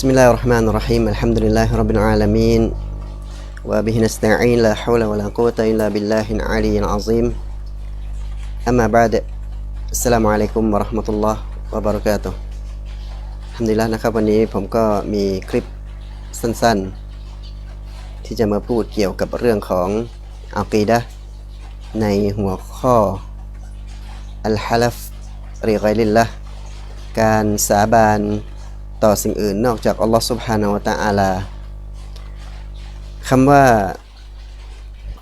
بسم الله الرحمن الرحيم الحمد لله رب العالمين وبه نستعين لا حول ولا قوة إلا بالله العلي العظيم أما بعد السلام عليكم ورحمة الله وبركاته ทำดีแล้วนะครับวันนี้ผมก็มีคลิปสั้นๆ ที่จะมาพูดเกี่ยวกับเรื่องของอัลกีดะในหัวข้ออัลฮะลัฟริไกลิลละการสาบาน ต่อสิ่งอื่นนอกจากอัลลอฮฺสุบฮานาวตะอาลาคำว่า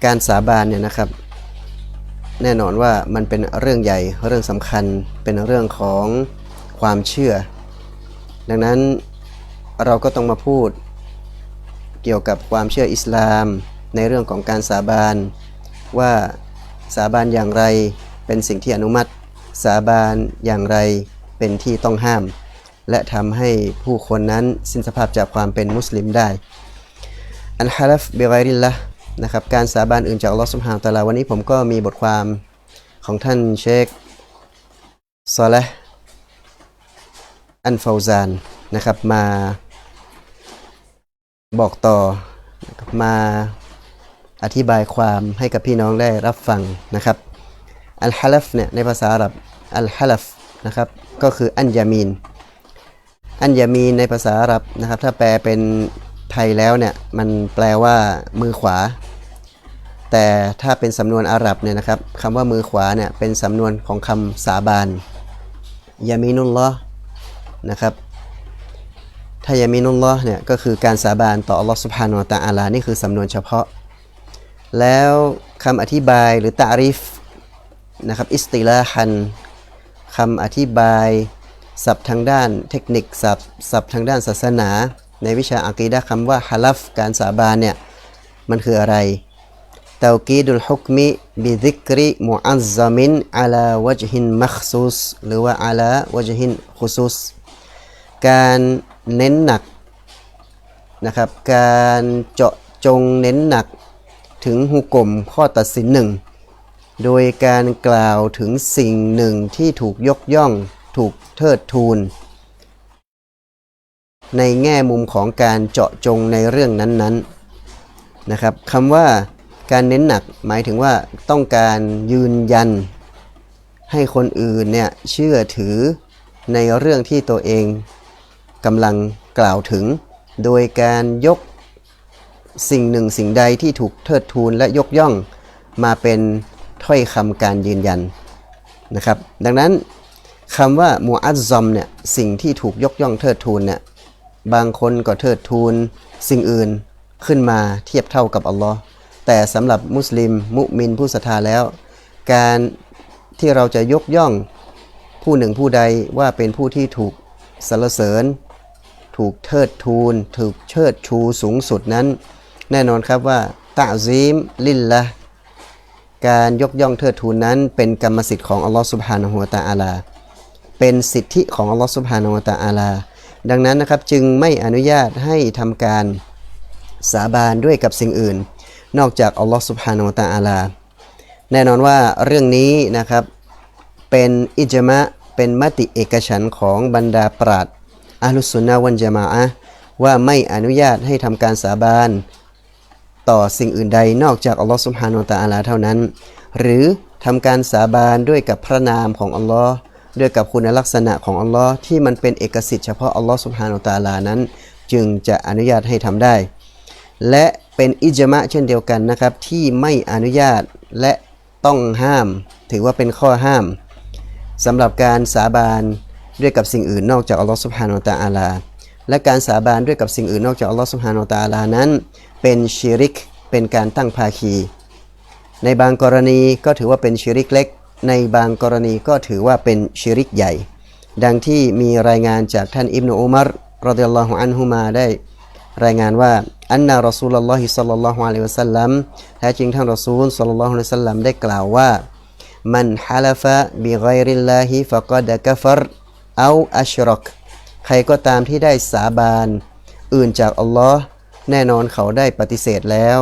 การสาบานเนี่ยนะครับ แน่นอนว่ามันเป็นเรื่องใหญ่เรื่องสำคัญเป็นเรื่องของความเชื่อ ดังนั้นเราก็ต้องมาพูดเกี่ยวกับความเชื่ออิสลาม ในเรื่องของการสาบานว่าสาบานอย่างไรเป็นสิ่งที่อนุมัติ สาบานอย่างไรเป็นที่ต้องห้าม และทำให้ผู้คนนั้นสิ้นสภาพจากความเป็นมุสลิมได้ อันฮาลัฟเบไกริลละนะครับการสาบานอื่นจากอัลลอฮ์สุบฮานตะลาวันนี้ผมก็มีบทความของท่านเชคซอลห์อันฟาวซานนะครับมาบอกต่อมาอธิบายความให้กับพี่น้องได้รับฟังนะครับอัลฮะลัฟเนี่ยในภาษาอาหรับอัลฮะลัฟนะครับก็คืออันยามีน อันยามีในภาษาอาหรับนะครับ ถ้าแปลเป็นไทยแล้วเนี่ยมันแปลว่ามือขวา แต่ถ้าเป็นสำนวนอาหรับเนี่ยนะครับคำว่ามือขวาเนี่ยเป็นสำนวนของคำสาบานยามีนุลลอฮ์นะครับถ้ายามินุลลอฮ์เนี่ยก็คือการสาบานต่ออัลลอฮ์สุบฮานาอัลตะอาลานี่คือสำนวนเฉพาะ แล้วคำอธิบายหรือตาริฟนะครับอิสติลาฮันคำอธิบาย ศัพท์ทางด้านเทคนิคศัพท์ศัพท์ทางด้านศาสนา ในวิชาอักีดะคำว่าฮาลัฟการสาบานเนี่ยมันคืออะไรตากีดุลฮุกมิบิซิกริมุอัซซามินอาลาวจฮินมัคซุสหรือว่าอาลาวจฮินคุซุสการเน้นหนักนะครับการเจาะจงเน้นหนักถึงหุกกลมข้อตัดสินหนึ่งโดยการกล่าวถึงสิ่งหนึ่งที่ถูกยกย่อง ถูกเทิดทูน ในแง่มุมของการเจาะจงในเรื่องนั้นๆนะครับคำว่าการเน้นหนักหมายถึงว่าต้องการยืนยัน ให้คนอื่นเนี่ยเชื่อถือในเรื่องที่ตัวเองกำลังกล่าวถึง โดยการยกสิ่งหนึ่งสิ่งใดที่ถูกเทิดทูนและยกย่องมาเป็นถ้อยคำการยืนยันนะครับ ดังนั้น คำว่ามูอัซซอมเนี่ยสิ่งที่ถูกยกย่องเทิดทูนเนี่ยบางคนก็เทิดทูนสิ่งอื่นขึ้นมาเทียบเท่ากับอัลลอฮ์แต่สำหรับมุสลิม มุมินผู้ศรัทธาแล้ว การที่เราจะยกย่องผู้หนึ่งผู้ใดว่าเป็นผู้ที่ถูกสรรเสริญ ถูกเทิดทูน ถูกเชิดชูสูงสุดนั้น แน่นอนครับว่าตะซีมลินละการยกย่องเทิดทูนนั้นเป็นกรรมสิทธิ์ของอัลลอฮฺสุบฮานะฮูวะตะอาลา เป็นสิทธิของอัลลอฮฺสุบฮานะฮูวะตะอาลา ดังนั้นนะครับจึงไม่อนุญาตให้ทำการสาบานด้วยกับสิ่งอื่น นอกจากอัลลอฮฺสุบฮานาอัตะอาลา แน่นอนว่าเรื่องนี้นะครับเป็นอิจมะเป็นมติเอกฉันของบรรดาปราดอัลุสุนนะวันจามะอะว่าไม่อนุญาตให้ทำการสาบานต่อสิ่งอื่นใดนอกจากอัลลอฮฺสุบฮานาอัลตะอาลาเท่านั้น หรือทำการสาบานด้วยกับพระนามของอัลลอฮ์ ด้วยกับคุณลักษณะของอัลลอฮ์ที่มันเป็นเอกสิทธิ์เฉพาะอัลลอฮ์สุบฮานอตาลานั้น จึงจะอนุญาตให้ทำได้ และเป็นอิจมะเช่นเดียวกันนะครับ ที่ไม่อนุญาตและต้องห้าม ถือว่าเป็นข้อห้ามสำหรับการสาบานด้วยกับสิ่งอื่นนอกจากอัลลอฮฺสุบฮานอตาลาและการสาบานด้วยกับสิ่งอื่นนอกจากอัลลอฮฺสุบฮานอตาลานั้น เป็นชิริกเป็นการตั้งภาคี ในบางกรณีก็ถือว่าเป็นชิริกเล็ก ในบางกรณีก็ถือว่าเป็นชิริกใหญ่ ดังที่มีรายงานจากท่านอิบนุอุมารรดิยัลลอฮุอันฮุมาได้ รายงานว่าอันนารอซูลลอฮิสัลลัลลอฮุอะลัยวะสัลลัมแท้จริงท่านรอซูลสัลลัลลอฮุอะลัยวะสัลลัมได้กล่าวว่ามันฮาลฟะบิไกริลลาฮิฟะกอดะกัฟรเอาอัชรอกใครก็ตามที่ได้สาบานอื่นจากอัลลอฮ์แน่นอนเขาได้ปฏิเสธแล้ว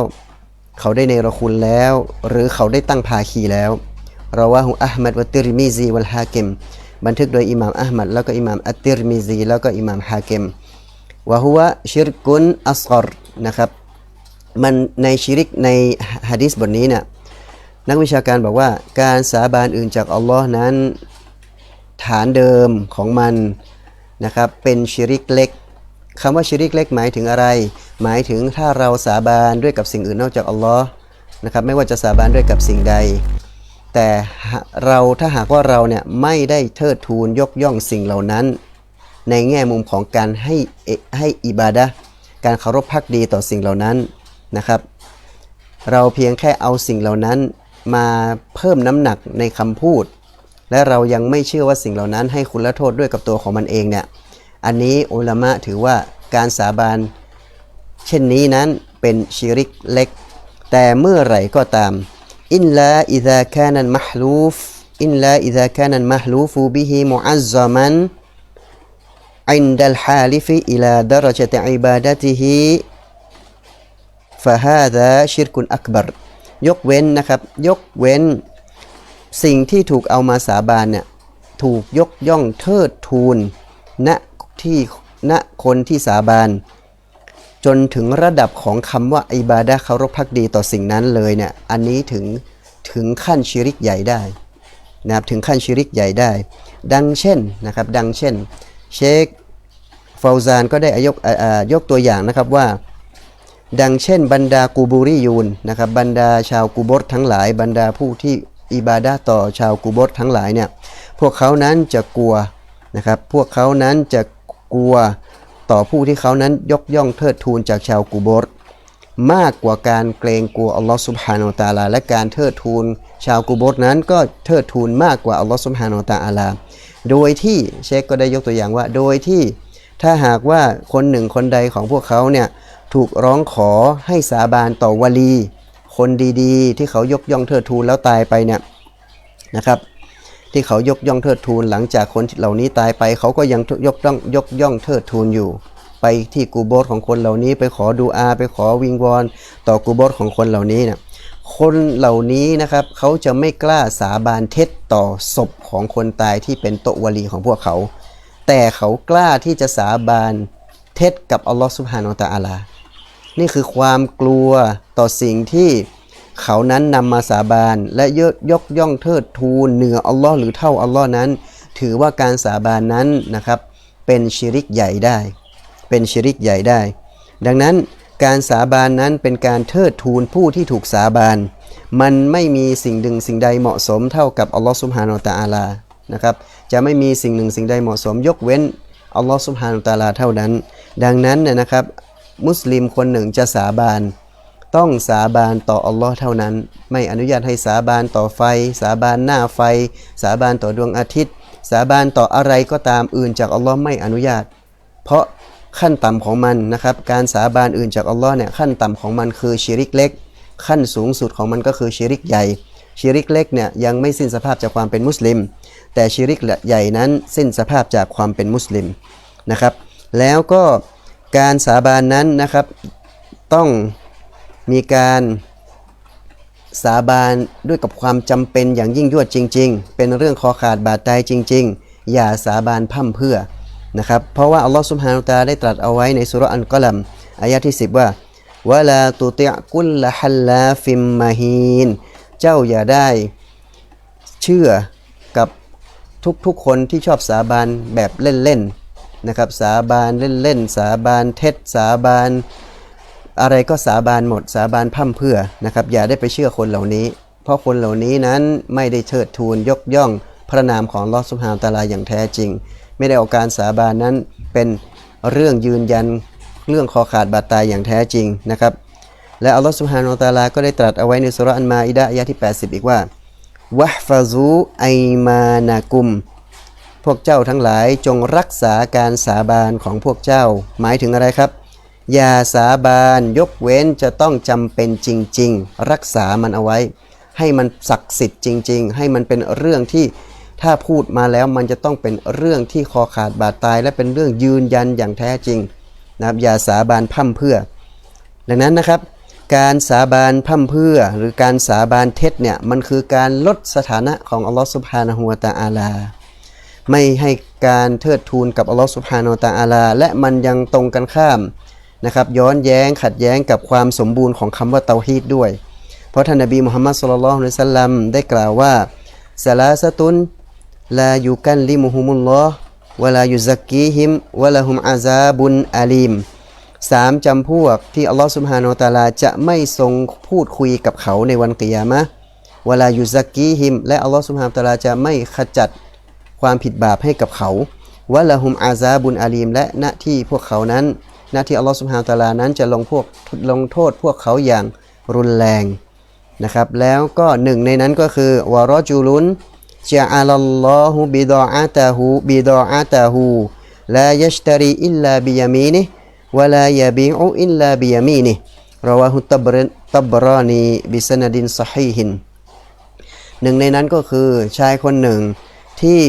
เขาได้เนรคุณแล้ว หรือเขาได้ตั้งภาคีแล้ว ราว่าฮุอัลมัดวะติรมิซีวัลฮากิมบันทึกโดยอิหม่ามอัลมัดแล้วก็อิหม่ามอัตติรมิซีแล้วก็อิหม่ามฮากิมวะฮุวะชิรกุนอัสกอรนะครับมันในชิริกในฮะดิษบทนี้เนี่ยนักวิชาการบอกว่าการสาบานอื่นจากอัลลอฮ์นั้น ฐานเดิมของมันนะครับเป็นชิริกเล็กคำว่าชิริกเล็กหมายถึงอะไร หมายถึงถ้าเราสาบานด้วยกับสิ่งอื่นนอกจากอัลลอฮ์นะครับไม่ว่าจะสาบานด้วยกับสิ่งใด แต่เราถ้าหากว่าเราเนี่ยไม่ได้เทิดทูนยกย่องสิ่งเหล่านั้น ในแง่มุมของการให้ให้อิบาดะการเคารพพักดีต่อสิ่งเหล่านั้นนะครับ เราเพียงแค่เอาสิ่งเหล่านั้นมาเพิ่มน้ำหนักในคำพูด และเรายังไม่เชื่อว่าสิ่งเหล่านั้นให้คุณละโทษด้วยกับตัวของมันเองเนี่ยอันนี้อุลามะถือว่าการสาบานเช่นนี้นั้นเป็นชิริกเล็ก แต่เมื่อไหร่ก็ตาม อินลาอิซาคานันมหลูฟอินลาอิซาคานันมหลูฟูบิฮิมุอัซซามันอินดัลฮาลิฟิอิลาดารจตอิบาดะติฮิฟะยกเว้นนะครับ ยกเว้น สิ่งที่ถูกเอามาสาบานเนี่ยถูกยกย่องเทิดทูนณที่ณคนที่สาบาน จนถึงระดับของคำว่าอิบาดะเคารพพักดีต่อสิ่งนั้นเลยเนี่ยอันนี้ถึงถึงขั้นชิริกใหญ่ได้นะครับถึงขั้นชิริกใหญ่ได้ ดังเช่นนะครับดังเช่น เชคฟาวซานก็ได้ยกยกตัวอย่างนะครับว่า ดังเช่น บรรดากูบูริยูนนะครับบรรดาชาวกูบรทั้งหลาย บรรดาผู้ที่อิบาดาต่อชาวกูบรทั้งหลายเนี่ยพวกเขานั้นจะกลัวนะครับพวกเขานั้นจะกลัว ต่อผู้ที่เขานั้นยกย่องเทิดทูนจากชาวกูบรมากกว่าการเกรงกลัวอัลลอฮฺสุบฮานาอัตาลา และการเทิดทูนชาวกูบรนั้นก็เทิดทูนมากกว่าอัลลอฮฺสุบฮานาอัตาลา โดยที่เชคก็ได้ยกตัวอย่างว่า โดยที่ถ้าหากว่าคนหนึ่งคนใดของพวกเขาเนี่ยถูกร้องขอให้สาบานต่อวลี คนดีๆ ที่เขายกย่องเทิดทูนแล้วตายไปเนี่ยนะครับ ที่เขายกย่องเทิดทูนหลังจากคนเหล่านี้ตายไป เขาก็ยังยกย่องยกย่องเทิดทูนอยู่ ไปที่กูโบสของคนเหล่านี้ไปขอดูอาไปขอวิงวอนต่อกูโบสของคนเหล่านี้เนี่ยคนเหล่านี้นะครับเขาจะไม่กล้าสาบานเท็จต่อศพของคนตายที่เป็นโตวลีของพวกเขา แต่เขากล้าที่จะสาบานเท็จกับอัลลอฮฺสุบฮานาอัลตะอาลา นี่คือความกลัวต่อสิ่งที่ เขานั้นนำมาสาบานและยกยกย่องเทิดทูนเหนืออัลลอฮ์หรือเท่าอัลลอฮ์นั้น ถือว่าการสาบานนั้นนะครับเป็นชิริกใหญ่ได้ เป็นชิริกใหญ่ได้ ดังนั้นการสาบานนั้นเป็นการเทิดทูนผู้ที่ถูกสาบาน มันไม่มีสิ่งดึงสิ่งใดเหมาะสมเท่ากับอัลลอฮ์สุบฮานาตะอาลานะครับจะไม่มีสิ่งหนึ่งสิ่งใดเหมาะสมยกเว้นอัลลอฮฺสุบฮานุตาลาเท่านั้น ดังนั้นเนี่ยนะครับ มุสลิมคนหนึ่งจะสาบาน ต้องสาบานต่ออัลลอฮ์เท่านั้น ไม่อนุญาตให้สาบานต่อไฟ สาบานหน้าไฟ สาบานต่อดวงอาทิตย์ สาบานต่ออะไรก็ตามอื่นจากอัลลอฮ์ไม่อนุญาต เพราะขั้นต่ำของมันนะครับ การสาบานอื่นจากอัลลอฮ์เนี่ยขั้นต่ำของมันคือชิริกเล็ก ขั้นสูงสุดของมันก็คือชิริกใหญ่ชิริกเล็กเนี่ยยังไม่สิ้นสภาพจากความเป็นมุสลิม แต่ชิริกใหญ่นั้นสิ้นสภาพจากความเป็นมุสลิมนะครับ แล้วก็การสาบานนั้นนะครับต้อง มีการสาบานด้วยกับความจำเป็นอย่างยิ่งยวดจริง ๆ เป็นเรื่องคอขาดบาดตายจริง ๆ อย่าสาบานพ่ำเพื่อนะครับ เพราะว่าอัลลอฮฺสุบฮานุตาได้ตรัสเอาไว้ในสุรอันกลัมอายะที่ 10 ว่าวะลาตุติกุลละฮัลลาฟิมมาฮีน เจ้าอย่าได้เชื่อกับทุกๆคนที่ชอบสาบานแบบเล่นๆนะครับ สาบานเล่นๆ สาบานเท็จ สาบาน อะไรก็สาบานหมดสาบานพั่มเพื่อนะครับ อย่าได้ไปเชื่อคนเหล่านี้ เพราะคนเหล่านี้นั้นไม่ได้เชิดทูนยกย่องพระนามของลอสุภาตาลาอย่างแท้จริง ไม่ได้เอาการสาบานนั้นเป็นเรื่องยืนยันเรื่องคอขาดบาดตายอย่างแท้จริงนะครับ และอัลลอฮฺสุฮานอตาลาก็ได้ตรัสเอาไว้ในสุรอันมาอิดะยะที่ 80 อีกว่าวะฟาซูไอมานากุม พวกเจ้าทั้งหลายจงรักษาการสาบานของพวกเจ้า หมายถึงอะไรครับ ย่าสาบานยกเว้นจะต้องจำเป็นจริง ๆ รักษามันเอาไว้ ให้มันศักดิ์สิทธิ์จริง ๆ ให้มันเป็นเรื่องที่ถ้าพูดมาแล้วมันจะต้องเป็นเรื่องที่คอขาดบาดตาย และเป็นเรื่องยืนยันอย่างแท้จริงนะครับอย่าสาบานพั่มเพื่อ ดังนั้นนะครับ การสาบานพั่มเพื่อ หรือการสาบานเท็จเนี่ยมันคือการลดสถานะของอัลลอฮฺสุบฮานะฮูวะตะอาลา ไม่ให้การเทิดทูนกับอัลลอฮฺสุบฮานาอัลตะอาลา และมันยังตรงกันข้าม นะครับย้อนแย้งขัดแย้งกับความสมบูรณ์ของคำว่าเตาฮีดด้วย เพราะท่านนบีมุฮัมมัดสุลลัลฮุอะลัยฮิวะสัลลัมได้กล่าวว่าสลาสตุนลายุกันลิมุฮุมุลลอฮ์วลายุซักกีฮิมวะละฮุมอาซาบุนอาลีมสามจำพวกที่อัลลอฮ์สุบฮานาอัลตาลาจะไม่ทรงพูดคุยกับเขาในวันกิยามะห์วลายุซักกีฮิม และอัลลอฮ์สุบฮานาอัลตาลาจะไม่ขจัดความผิดบาปให้กับเขาวะละหุมอาซาบุนอาลีม และหน้าที่พวกเขานั้น น้าที่อัลลอฮฺสุบฮานตะอาลานั้นจะลงพวกลงโทษพวกเขาอย่างรุนแรงนะครับแล้วก็หนึ่งในนั้นก็คือวารจูลุนจะอัลลอฮุบิดออาตาฮูบิดออาตาฮูลายัชตรีอิลลาบิยามีนิวลายาบิอุอิลลาบิยามีนิราวะฮุตับรตับรานีบิสนดินซฮีฮินหนึ่งในนั้นก็คือชายคนหนึ่งที่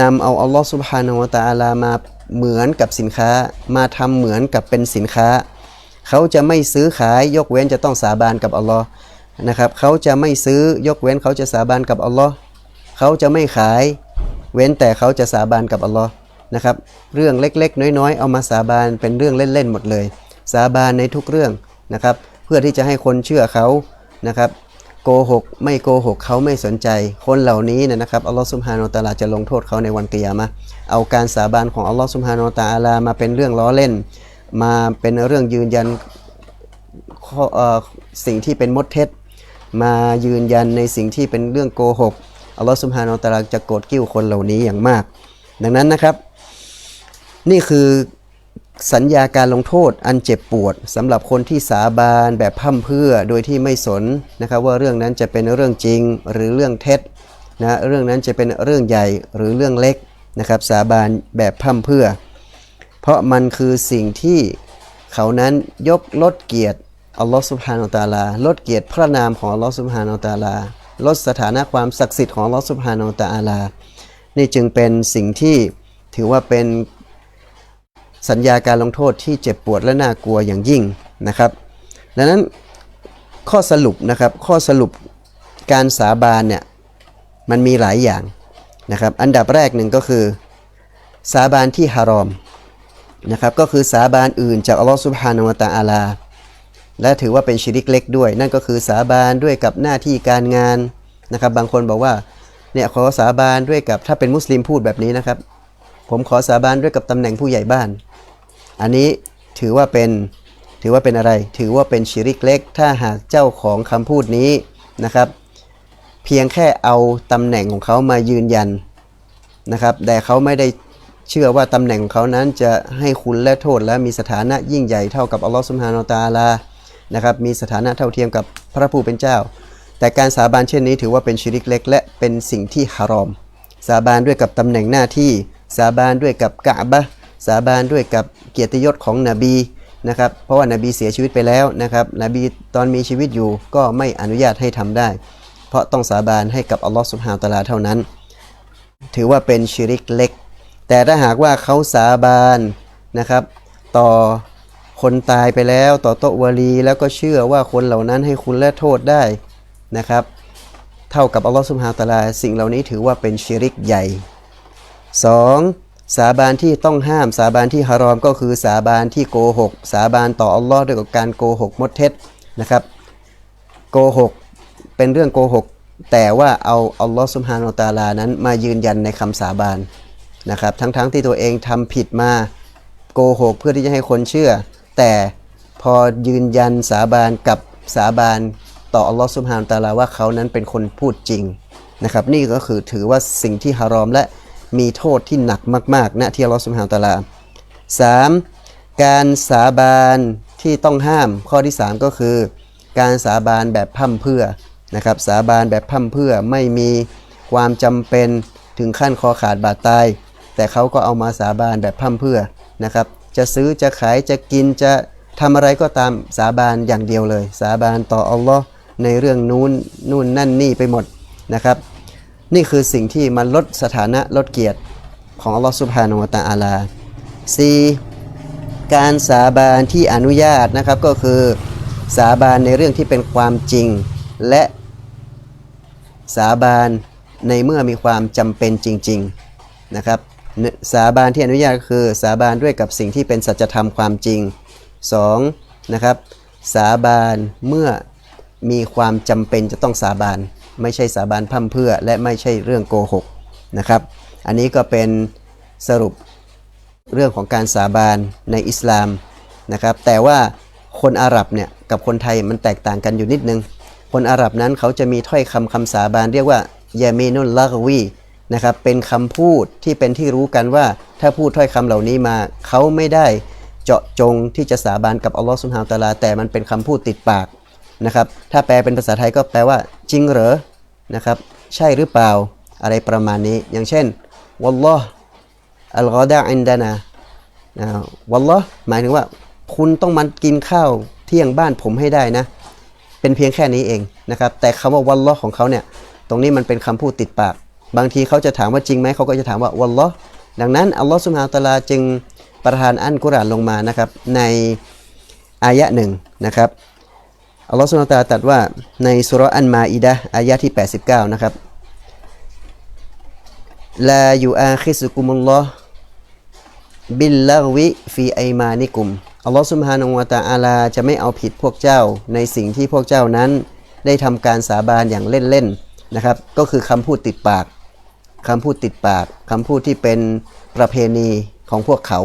นำเอาอัลลอฮ์สุบฮานาวะตะอาลามาเหมือนกับสินค้า มาทำเหมือนกับเป็นสินค้า เขาจะไม่ซื้อขายยกเว้นจะต้องสาบานกับอัลลอฮ์นะครับเขาจะไม่ซื้อยกเว้นเขาจะสาบานกับอัลลอฮ์เขาจะไม่ขายเว้นแต่เขาจะสาบานกับอัลลอฮ์นะครับเรื่องเล็กๆ น้อยๆ เอามาสาบานเป็นเรื่องเล่นๆหมดเลย สาบานในทุกเรื่องนะครับเพื่อที่จะให้คนเชื่อเขานะครับ โกหกไม่โกหกเขาไม่สนใจ คนเหล่านี้นะครับอัลลอฮฺสุบฮานาอัลตาลาจะลงโทษเขาในวันกิยามะเอาการสาบานของอัลลอฮฺสุบฮานาอัลตาลามาเป็นเรื่องล้อเล่น มาเป็นเรื่องยืนยันสิ่งที่เป็นมดเท็จ มายืนยันในสิ่งที่เป็นเรื่องโกหกอัลลอฮฺสุบฮานาอัลตาลาจะโกรธกิ้วคนเหล่านี้อย่างมาก ดังนั้นนะครับ นี่คือ สัญญาการลงโทษอันเจ็บปวดสำหรับคนที่สาบานแบบพร่ำเพื่อโดยที่ไม่สนนะครับว่าเรื่องนั้นจะเป็นเรื่องจริงหรือเรื่องเท็จนะเรื่องนั้นจะเป็นเรื่องใหญ่หรือเรื่องเล็กนะครับสาบานแบบพร่ำเพื่อ เพราะมันคือสิ่งที่เขานั้นยกลดเกียรติอัลลอฮฺสุบฮานาอัลตะอาลา ลดเกียรติพระนามของอัลลอฮฺสุบฮานาอัลตะอาลา ลดสถานะความศักดิ์สิทธิ์ของอัลลอฮฺสุบฮานาอัลตะอาลา นี่จึงเป็นสิ่งที่ถือว่าเป็น สัญญาการลงโทษที่เจ็บปวดและน่ากลัวอย่างยิ่งนะครับ ดังนั้นข้อสรุปนะครับข้อสรุปการสาบานเนี่ยมันมีหลายอย่างนะครับ อันดับแรกหนึ่งก็คือ สาบานที่ฮารอมนะครับก็คือสาบานอื่นจากอัลลอฮฺสุบฮานาวตะอาลา และถือว่าเป็นชิริกเล็กด้วย นั่นก็คือสาบานด้วยกับหน้าที่การงานนะครับ บางคนบอกว่าเนี่ยขอสาบานด้วยกับถ้าเป็นมุสลิมพูดแบบนี้นะครับ ผมขอสาบานด้วยกับตำแหน่งผู้ใหญ่บ้าน อันนี้ถือว่าเป็นถือว่าเป็นอะไร ถือว่าเป็นชิริกเล็ก ถ้าหากเจ้าของคำพูดนี้นะครับ เพียงแค่เอาตำแหน่งของเขามายืนยันนะครับ แต่เขาไม่ได้เชื่อว่าตำแหน่งของเขานั้นจะให้คุณและโทษและมีสถานะยิ่งใหญ่เท่ากับอัลลอฮฺสุบฮานาอัลตาลานะครับมีสถานะเท่าเทียมกับพระผู้เป็นเจ้า แต่การสาบานเช่นนี้ถือว่าเป็นชิริกเล็ก และเป็นสิ่งที่ฮารอม สาบานด้วยกับตำแหน่งหน้าที่ สาบานด้วยกับกะบะ สาบานด้วยกับเกียรติยศของนบีนะครับ เพราะว่านาบีเสียชีวิตไปแล้วนะครับนบีตอนมีชีวิตอยู่ก็ไม่อนุญาตให้ทำได้ เพราะต้องสาบานให้กับอัลลอฮฺสุบฮานตาลาเท่านั้น ถือว่าเป็นชิริกเล็ก แต่ถ้าหากว่าเขาสาบานนะครับ ต่อคนตายไปแล้วต่อโตวาลี แล้วก็เชื่อว่าคนเหล่านั้นให้คุณและโทษได้นะครับ เท่ากับอัลลอฮฺสุบฮานตะอาลาสิ่งเหล่านี้ถือว่าเป็นชิริกใหญ่ 2. สาบานที่ต้องห้าม สาบานที่ฮารอมก็คือสาบานที่โกหก สาบานต่ออัลลอฮ์ด้วยกับการโกหกมดเท็จนะครับโกหกเป็นเรื่องโกหก แต่ว่าเอาอัลลอฮ์สุบฮานอตาลานั้นมายืนยันในคำสาบานนะครับทั้งๆทที่ตัวเองทำผิดมาโกหกเพื่อที่จะให้คนเชื่อ แต่พอยืนยันสาบานกับสาบานต่ออัลลอฮ์สุบฮานอตาลาว่าเขานั้นเป็นคนพูดจริงนะครับนี่ก็คือถือว่าสิ่งที่ฮารอมและ มีโทษที่หนักมากๆนะที่อัลลอฮฺสุบฮานะฮูวตะอาลา 3. การสาบานที่ต้องห้าม ข้อที่ 3 ก็คือ การสาบานแบบพร่ำเพื่อนะครับสาบานแบบพร่ำเพื่อไม่มีความจำเป็นถึงขั้นคอขาดบาดตาย แต่เขาก็เอามาสาบานแบบพร่ำเพื่อนะครับจะซื้อจะขายจะกินจะทำอะไรก็ตามสาบานอย่างเดียวเลย สาบานต่ออัลลอฮ์ในเรื่องนู้นนู่นนั่นนี่ไปหมดนะครับ นี่คือสิ่งที่มันลดสถานะลดเกียรติของอัลลอฮฺสุบฮานาอะตะอาลา 4. การสาบานที่อนุญาตนะครับก็คือสาบานในเรื่องที่เป็นความจริง และสาบานในเมื่อมีความจำเป็นจริง ๆนะครับ สาบานที่อนุญาตก็คือสาบานด้วยกับสิ่งที่เป็นสัจธรรมความจริง 2. นะครับสาบานเมื่อมีความจำเป็นจะต้องสาบาน ไม่ใช่สาบานพร่ำเพื่อ และไม่ใช่เรื่องโกหกนะครับ อันนี้ก็เป็นสรุปเรื่องของการสาบานในอิสลามนะครับ แต่ว่าคนอาหรับเนี่ยกับคนไทยมันแตกต่างกันอยู่นิดนึง คนอาหรับนั้นเขาจะมีถ้อยคำคำสาบานเรียกว่ายามีนุลลากวีนะครับเป็นคำพูดที่เป็นที่รู้กันว่าถ้าพูดถ้อยคำเหล่านี้มาเขาไม่ได้เจาะจงที่จะสาบานกับอัลลอฮ์สุบฮานตาลาแต่มันเป็นคำพูดติดปาก นะครับถ้าแปลเป็นภาษาไทยก็แปลว่าจริงเหรอนะครับใช่หรือเปล่าอะไรประมาณนี้ อย่างเช่นวัลลอฮ์อัลกอดาอินดานานะวัลลอฮ์หมายถึงว่าคุณต้องมากินข้าวเที่ยงบ้านผมให้ได้นะ เป็นเพียงแค่นี้เองนะครับแต่คำว่าวัลลอฮ์ของเขาเนี่ยตรงนี้มันเป็นคำพูดติดปาก บางทีเขาจะถามว่าจริงไหมเขาก็จะถามว่าวัลลอฮ์ดังนั้นอัลลอฮ์สุบฮานตะอาลาจึงประทานอันกุรอานลงมานะครับในอายะหนึ่งนะครับ อัลลอฮ์สุบฮานตะอาลาตรัสว่าในสุรอันมาอิดะห์อายะที่ 89 นะครับลายูอาคิสุกุมุลลอฮ์บิลลาวิฟีไอมานิกุมอัลลอฮฺสุบฮานาอูวะตะอาลาจะไม่เอาผิดพวกเจ้าในสิ่งที่พวกเจ้านั้น ได้ทำการสาบานอย่างเล่นๆนะครับ ก็คือคำพูดติดปากคำพูดติดปากคำพูดที่เป็นประเพณีของพวกเขา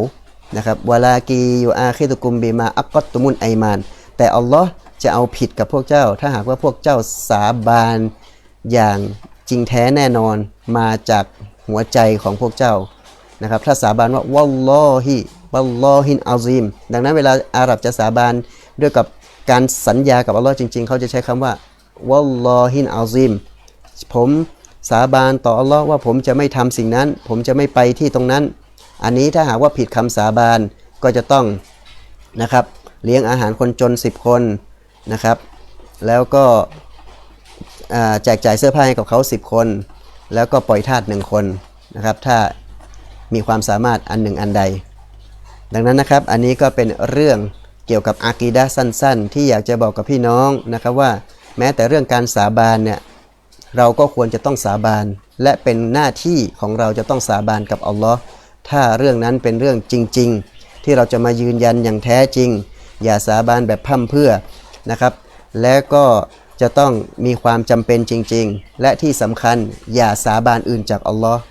นะครับวาลากีอยูอาคิตุกุมบีมาอักกตตุมุนไอมาน แต่อัลลอฮ์ จะเอาผิดกับพวกเจ้า ถ้าหากว่าพวกเจ้าสาบานอย่างจริงแท้แน่นอนมาจากหัวใจของพวกเจ้านะครับถ้าสาบานว่าวัลลอฮิวัลลอฮินอาซิมดังนั้นเวลาอาหรับจะสาบานด้วยกับการสัญญากับอัลลอฮ์จริง ๆ เขาจะใช้คำว่าวัลลอฮินอาซิมผมสาบานต่ออัลลอฮ์ว่าผมจะไม่ทำสิ่งนั้น ผมจะไม่ไปที่ตรงนั้น อันนี้ถ้าหากว่าผิดคำสาบานก็จะต้องนะครับเลี้ยงอาหารคนจน 10 คน นะครับ แล้วก็แจกจ่ายเสื้อผ้าให้กับเขา 10 คน แล้วก็ปล่อยทาสหนึ่งคนนะครับ ถ้ามีความสามารถอันหนึ่งอันใด ดังนั้นนะครับ อันนี้ก็เป็นเรื่องเกี่ยวกับอากีดะสั้น ๆ ที่อยากจะบอกกับพี่น้องนะครับว่าแม้แต่เรื่องการสาบานเนี่ยเราก็ควรจะต้องสาบาน และเป็นหน้าที่ของเราจะต้องสาบานกับอัลลอฮ์ถ้าเรื่องนั้นเป็นเรื่องจริง ๆ ที่เราจะมายืนยันอย่างแท้จริง อย่าสาบานแบบพร่ำเพื่อ นะครับ และก็จะต้องมีความจำเป็นจริง ๆ และที่สำคัญอย่าสาบานอื่นจากอัลลอฮ์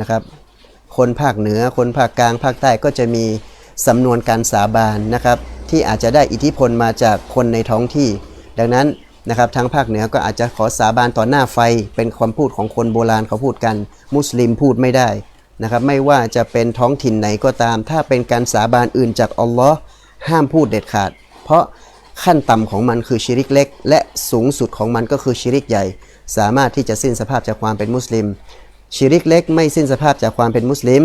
นะครับ คนภาคเหนือ คนภาคกลาง ภาคใต้ก็จะมีสำนวนการสาบานนะครับ ที่อาจจะได้อิทธิพลมาจากคนในท้องที่ ดังนั้นนะครับทางภาคเหนือก็อาจจะขอสาบานต่อหน้าไฟ เป็นความพูดของคนโบราณเขาพูดกัน มุสลิมพูดไม่ได้นะครับไม่ว่าจะเป็นท้องถิ่นไหนก็ตาม ถ้าเป็นการสาบานอื่นจากอัลลอฮ์ห้ามพูดเด็ดขาด เพราะ ขั้นต่ำของมันคือชิริกเล็ก และสูงสุดของมันก็คือชิริกใหญ่ สามารถที่จะสิ้นสภาพจากความเป็นมุสลิม ชิริกเล็กไม่สิ้นสภาพจากความเป็นมุสลิม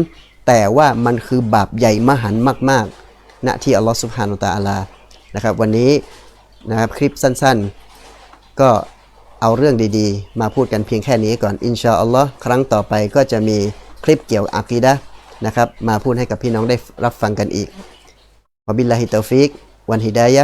แต่ว่ามันคือบาปใหญ่มหันมากๆณที่อัลลอฮฺสุบฮานุตะอาลานะครับวันนี้นะครับคลิปสั้นๆ ก็เอาเรื่องดีๆ มาพูดกันเพียงแค่นี้ก่อนอินชาอัลลอฮ์ครั้งต่อไปก็จะมีคลิปเกี่ยวกับอากีดะนะครับมาพูดให้กับพี่น้องได้รับฟังกันอีกวบิลลาฮิตาฟิกวันฮิดายะ